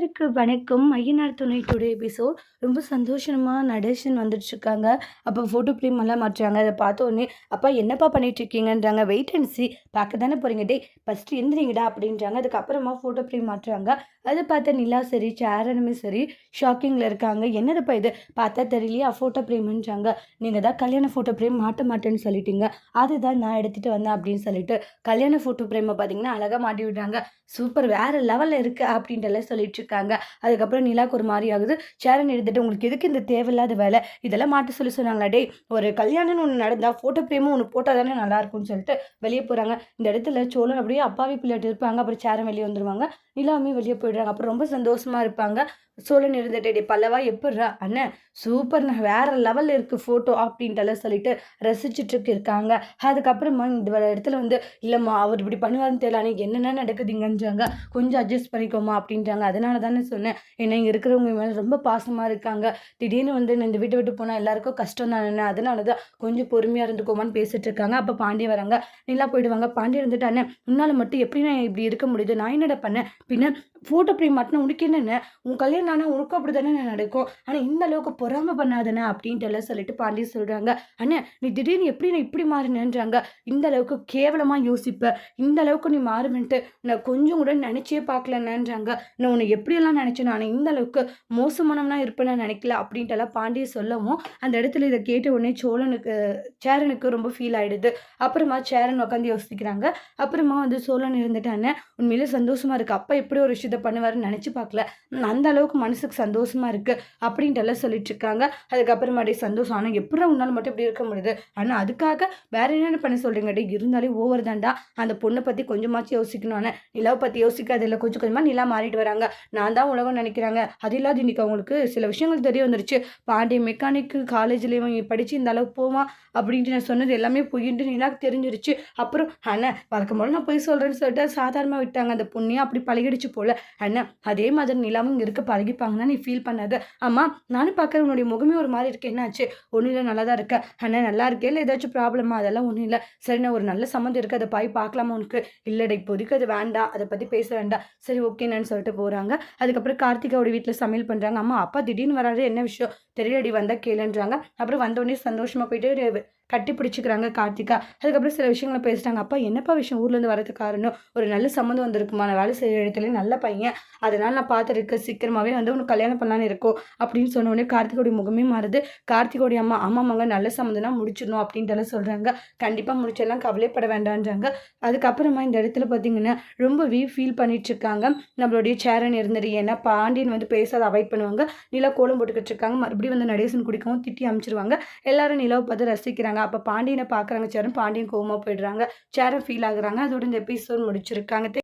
இருக்கு. வணக்கம். மையனார் துணை டுடே எபிசோட். ரொம்ப சந்தோஷமாக நடேஷன் வந்துட்டுருக்காங்க அப்போ ஃபோட்டோ ஃப்ரேம் எல்லாம் மாட்டுறாங்க அதை பார்த்த உடனே அப்பா என்னப்பா பண்ணிட்டு இருக்கீங்கன்றாங்க வெயிட் அண்ட் சி பார்க்க தானே போகிறீங்க டே ஃபஸ்ட்டு எந்திரிங்கடா அப்படின்றாங்க. அதுக்கப்புறமா ஃபோட்டோ ஃப்ரேம் மாட்டுறாங்க அதை பார்த்த நிலா சரி சேரனுமே சரி ஷாக்கிங்கில் இருக்காங்க. என்னதுப்பா இது? பார்த்தா தெரியலையா? ஃபோட்டோ ஃப்ரேம்ன்றாங்க நீங்கள் தான் கல்யாண ஃபோட்டோ ஃப்ரேம் மாட்ட மாட்டேன்னு சொல்லிட்டீங்க. அதுதான் நான் எடுத்துகிட்டு வந்தேன் அப்படின்னு சொல்லிட்டு கல்யாண ஃபோட்டோ ஃப்ரேமை பார்த்தீங்கன்னா அழகாக மாட்டி விடுறாங்க. சூப்பர். வேறு லெவலில் இருக்குது அப்படின்ட்டு சொல்லிட்டு இருக்காங்க அதுக்கப்புறம் நிலாக்கு ஒரு மாதிரி ஆகுது. சேரன் எடுத்துட்டு உங்களுக்கு எதுக்கு இந்த தேவையில்லாத வேலை? இதெல்லாம் மாட்ட சொல்லி சொன்னாங்களா டேய் ஒரு கல்யாணம்னு ஒன்று நடந்தால் ஃபோட்டோ ஃப்ரேமும் ஒன்று போட்டால் தானே நல்லா இருக்கும்னு சொல்லிட்டு வெளியே போகிறாங்க இந்த இடத்துல சோழன் அப்படியே அப்பாவி பிள்ளைட்டு இருப்பாங்க. அப்புறம் சேரன் வெளியே வந்துருவாங்க. நிலாவுமே வெளியே போயிடுறாங்க. அப்புறம் ரொம்ப சந்தோஷமாக இருப்பாங்க. சோழன் இருந்துட்டு "டேய் பல்லவா எப்பட்றா? அண்ணன் சூப்பர்ண்ணா வேற லெவலில் இருக்குது ஃபோட்டோ அப்படின்ட்டுலாம் சொல்லிட்டு ரசிச்சுட்டு இருக்காங்க. அதுக்கப்புறமா இந்த இடத்துல வந்து இல்லைம்மா அவர் இப்படி பண்ணுவாருன்னு தெரியல ஆனால் என்னென்ன நடக்குதுங்கன்றாங்க. கொஞ்சம் அட்ஜஸ்ட் பண்ணிக்கோமா அப்படின்றாங்க. அதனால தானே சொன்னேன் ஏன்னா இங்கே இருக்கிறவங்க மேலே ரொம்ப பாசமாக இருக்காங்க. திடீர்னு வந்து நான் இந்த வீட்டை விட்டு போனால் எல்லாருக்கும் கஷ்டம் தானே அதனால தான் கொஞ்சம் பொறுமையாக இருந்துக்கோமான்னு பேசிட்டு இருக்காங்க. அப்போ பாண்டிய வராங்க. நீலா போயிடுவாங்க. பாண்டிய இருந்துட்டு அண்ணன் உன்னால் மட்டும் எப்படி நான் இப்படி இருக்க முடியுது? நான் என்னடா பண்ணேன்? பின்ன ஃபோட்டோ ஃப்ரேம் மாட்டினா உனக்கு என்னென்ன? உன் கல்யாணம் ஆனால் உனக்கும் அப்படி தானே நடக்கும்? ஆனால் இந்த அளவுக்கு பொறாம பண்ணாதானே அப்படின்ட்டு எல்லாம் சொல்லிட்டு பாண்டி சொல்கிறாங்க அண்ணே நீ திடீர்னு எப்படி நான் இப்படி மாறினேன்றாங்க? இந்த அளவுக்கு கேவலமாக யோசிப்ப. இந்த அளவுக்கு நீ மாறுமென்ட்டு நான் கொஞ்சம் கூட நினச்சே பார்க்கலன்னுன்றாங்க. நான் உன்னை எப்படியெல்லாம் நினச்சேன் நான் இந்த அளவுக்கு மோசமானவனா இருப்பேன்னு நினைக்கல அப்படின்ட்டு எல்லாம் பாண்டிய சொல்லவும் அந்த இடத்துல இதை கேட்ட உடனே சோழனுக்கு சேரனுக்கு ரொம்ப ஃபீல் ஆகிடுது அப்புறமா சேரன் உட்காந்து யோசிக்கிறாங்க. அப்புறமா வந்து சோழன் இருந்துட்டானே உண்மையிலே சந்தோஷமாக இருக்குது அப்போ எப்படி ஒரு விஷயத்த பண்ணுவாருன்னு நினச்சி பார்க்கல. அந்த அளவுக்கு மனசுக்கு சந்தோஷமாக இருக்குது அப்படின்ட்டு எல்லாம் சொல்லிட்டு இருக்காங்க. அதுக்கப்புறமாடி சந்தோஷம். ஆனால் எப்படி உன்னால் மட்டும் இப்படி இருக்க முடியுது? ஆனால் அதுக்காக வேற என்னென்ன பண்ண சொல்கிறீங்க டே இருந்தாலே ஓவர் தான்டா. அந்த பொண்ணை பற்றி கொஞ்சமாச்சும் யோசிக்கணும். ஆனால் நிலாவை பற்றி யோசிக்காது இல்லை. கொஞ்சம் கொஞ்சமாக நிலா மாறிட்டு வராங்க. நான் தான் உலகம் நினைக்கிறாங்க. அது இல்லாத இன்னைக்கு அவங்களுக்கு சில விஷயங்கள் தெரிய வந்துருச்சு. பாண்டிய மெக்கானிக்கு காலேஜ்லேயும் படித்து இந்த அளவுக்கு போவான் அப்படின்ட்டு நான் சொன்னது எல்லாமே பொய்ன்ட்டு நிலாக்கு தெரிஞ்சிருச்சு. அப்புறம் அண்ணா வழக்கம் போல நான் போய் சொல்கிறேன்னு சொல்லிட்டு சாதாரணமாக விட்டாங்க. அந்த பொண்ணையும் அப்படி பழகிடுச்சு போல. அண்ணா அதே மாதிரி நிலாவும் இங்கே இருக்க பழகிப்பாங்கன்னா நீ ஃபீல் பண்ணாத. அம்மா நானும் பார்க்குறேன் உன்னுடைய முகமே ஒரு மாதிரி இருக்கு. என்னாச்சு? ஒன்றும் இல்லை நல்லா தான் இருக்க. அண்ணா நல்லா இருக்கே? இல்லை ஏதாச்சும் ப்ராப்ளமா அதெல்லாம் ஒன்றும் இல்லை. சரி நான் ஒரு நல்ல சம்மந்தம் இருக்குது அதை பாய் பார்க்கலாமா உனக்கு? இல்லைடா இப்போதைக்கு அது வேண்டாம். அதை பற்றி பேச வேண்டாம். சரி ஓகேன்னு சொல்லிட்டு போகிறாங்க அதுக்கப்புறம் கார்த்திகாவோட வீட்டில் சமையல் பண்ணுறாங்க அம்மா அப்பா திடீர்னு வராரு. என்ன விஷயம்? தெரியலடி வந்தால் கேளுன்றாங்க. அப்புறம் வந்தோடனே சந்தோஷமாக போயிட்டு கட்டி பிடிச்சிக்கிறாங்க கார்த்திகா. அதுக்கப்புறம் சில விஷயங்களை பேசுகிறாங்க அப்பா என்னப்பா விஷயம்? ஊர்லேருந்து வரதுக்கு காரணம்? ஒரு நல்ல சம்மந்தம் வந்திருக்குமா? நான் வேலை செய்கிற இடத்துல நல்ல பையன். அதனால் நான் பார்த்துருக்க சீக்கிரமாகவே வந்து உனக்கு கல்யாணம் பண்ணலான்னு இருக்கோம் அப்படின்னு சொன்ன உடனே கார்த்திகோடைய முகமே மாறுது. கார்த்திகோடைய அம்மா ஆமாம்மாங்க நல்ல சம்மந்தம்னா முடிச்சிடணும் அப்படின்ட்டு சொல்கிறாங்க கண்டிப்பாக முடிச்சிடலாம் கவலைப்பட வேண்டான்றாங்க அதுக்கப்புறமா இந்த இடத்துல பார்த்தீங்கன்னா ரொம்ப வீ ஃபீல் பண்ணிட்டு இருக்காங்க நம்மளுடைய சேரன் இருந்துரு ஏன்னா பாண்டியன் வந்து பேசாத அவாய்ட் பண்ணுவாங்க. நிலா கோலம் போட்டுக்கிட்டு இருக்காங்க. மறுபடியும் வந்து நடேசன் குடிக்கவும் திட்டி அமிச்சிருவாங்க. எல்லாரும் நிலாவை பார்த்து ரசிக்கிறாங்க. அப்போ பாண்டியனை பார்க்குறாங்க சேரன் பாண்டியன் கோவமாக போயிடுறாங்க. சேரன் ஃபீல் ஆகுறாங்க. அதோட இந்த எபிசோட் முடிச்சிருக்காங்க.